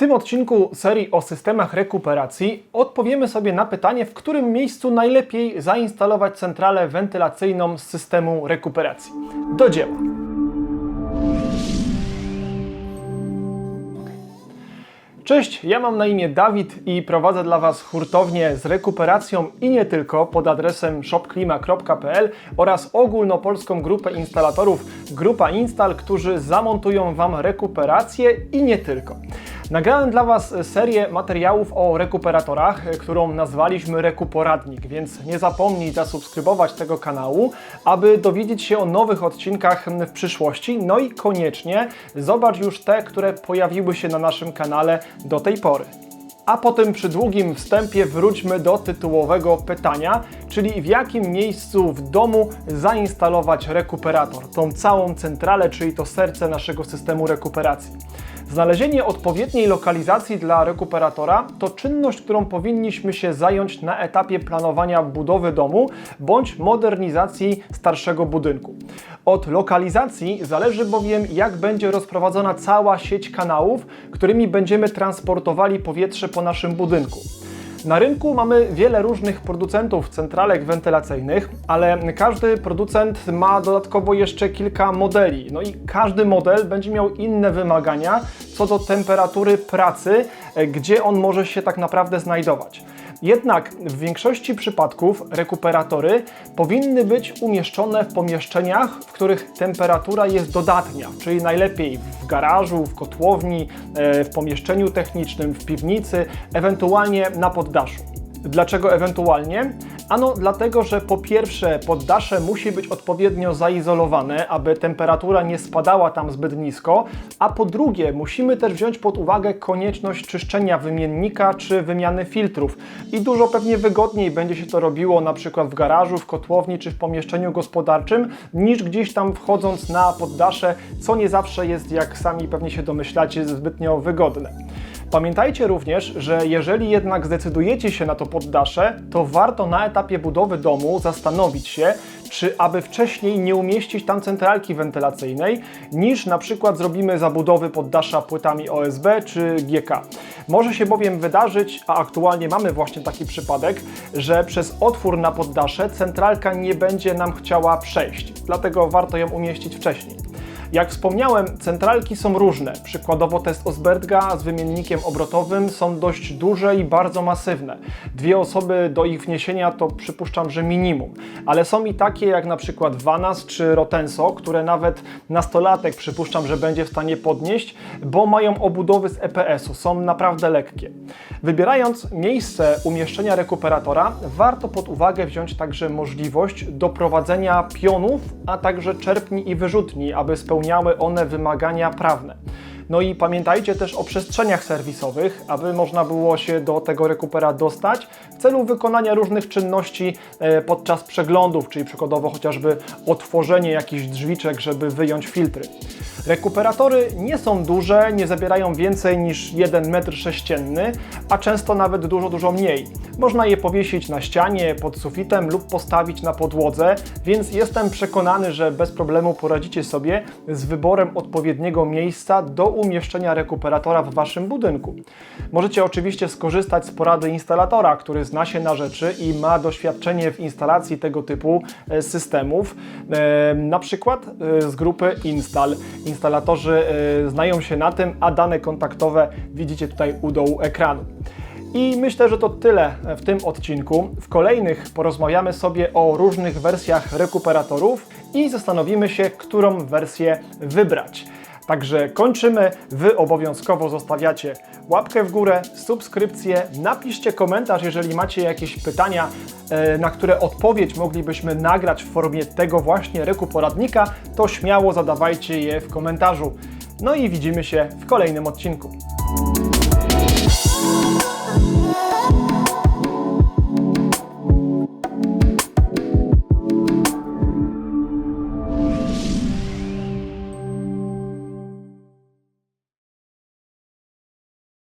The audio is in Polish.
tym odcinku serii o systemach rekuperacji odpowiemy sobie na pytanie, w którym miejscu najlepiej zainstalować centralę wentylacyjną z systemu rekuperacji. Do dzieła! Cześć, ja mam na imię Dawid i prowadzę dla Was hurtownię z rekuperacją i nie tylko pod adresem shopklima.pl oraz ogólnopolską grupę instalatorów Grupa Install, którzy zamontują Wam rekuperację i nie tylko. Nagrałem dla Was serię materiałów o rekuperatorach, którą nazwaliśmy Rekuporadnik, więc nie zapomnij zasubskrybować tego kanału, aby dowiedzieć się o nowych odcinkach w przyszłości. No i koniecznie zobacz już te, które pojawiły się na naszym kanale do tej pory. A po tym przydługim wstępie wróćmy do tytułowego pytania, czyli w jakim miejscu w domu zainstalować rekuperator, tą całą centralę, czyli to serce naszego systemu rekuperacji. Znalezienie odpowiedniej lokalizacji dla rekuperatora to czynność, którą powinniśmy się zająć na etapie planowania budowy domu bądź modernizacji starszego budynku. Od lokalizacji zależy bowiem, jak będzie rozprowadzona cała sieć kanałów, którymi będziemy transportowali powietrze po naszym budynku. Na rynku mamy wiele różnych producentów centralek wentylacyjnych, ale każdy producent ma dodatkowo jeszcze kilka modeli. No i każdy model będzie miał inne wymagania co do temperatury pracy, e, gdzie on może się tak naprawdę znajdować. Jednak w większości przypadków rekuperatory powinny być umieszczone w pomieszczeniach, w których temperatura jest dodatnia, czyli najlepiej w garażu, w kotłowni, e, w pomieszczeniu technicznym, w piwnicy, ewentualnie na poddaszu. Dlaczego ewentualnie? Ano dlatego, że po pierwsze poddasze musi być odpowiednio zaizolowane, aby temperatura nie spadała tam zbyt nisko, a po drugie musimy też wziąć pod uwagę konieczność czyszczenia wymiennika czy wymiany filtrów. I dużo pewnie wygodniej będzie się to robiło na przykład w garażu, w kotłowni czy w pomieszczeniu gospodarczym, niż gdzieś tam wchodząc na poddasze, co nie zawsze jest, jak sami pewnie się domyślacie, zbytnio wygodne. Pamiętajcie również, że jeżeli jednak zdecydujecie się na to poddasze, to warto na etapie budowy domu zastanowić się, czy aby wcześniej nie umieścić tam centralki wentylacyjnej, niż na przykład zrobimy zabudowy poddasza płytami OSB czy GK. Może się bowiem wydarzyć, a aktualnie mamy właśnie taki przypadek, że przez otwór na poddasze centralka nie będzie nam chciała przejść, dlatego warto ją umieścić wcześniej. Jak wspomniałem, centralki są różne. Przykładowo test Osberga z wymiennikiem obrotowym są dość duże i bardzo masywne. Dwie osoby do ich wniesienia to przypuszczam, że minimum. Ale są i takie jak na przykład Vanas czy Rotenso, które nawet nastolatek przypuszczam, że będzie w stanie podnieść, bo mają obudowy z EPS-u, są naprawdę lekkie. Wybierając miejsce umieszczenia rekuperatora, warto pod uwagę wziąć także możliwość doprowadzenia pionów, a także czerpni i wyrzutni, aby spełnić spełniały one wymagania prawne. No i pamiętajcie też o przestrzeniach serwisowych, aby można było się do tego rekupera dostać w celu wykonania różnych czynności e, podczas przeglądów, czyli przykładowo chociażby otworzenie jakichś drzwiczek, żeby wyjąć filtry. Rekuperatory nie są duże, nie zabierają więcej niż 1 metr sześcienny, a często nawet dużo, dużo mniej. Można je powiesić na ścianie, pod sufitem lub postawić na podłodze, więc jestem przekonany, że bez problemu poradzicie sobie z wyborem odpowiedniego miejsca do umieszczenia rekuperatora w Waszym budynku. Możecie oczywiście skorzystać z porady instalatora, który zna się na rzeczy i ma doświadczenie w instalacji tego typu e, systemów, e, na przykład e, z grupy Install. Instalatorzy znają się na tym, a dane kontaktowe widzicie tutaj u dołu ekranu. I myślę, że to tyle w tym odcinku. W kolejnych porozmawiamy sobie o różnych wersjach rekuperatorów i zastanowimy się, którą wersję wybrać. Także kończymy. Wy obowiązkowo zostawiacie łapkę w górę, subskrypcję, napiszcie komentarz, jeżeli macie jakieś pytania, e, na które odpowiedź moglibyśmy nagrać w formie tego właśnie rekuporadnika, to śmiało zadawajcie je w komentarzu. No i widzimy się w kolejnym odcinku.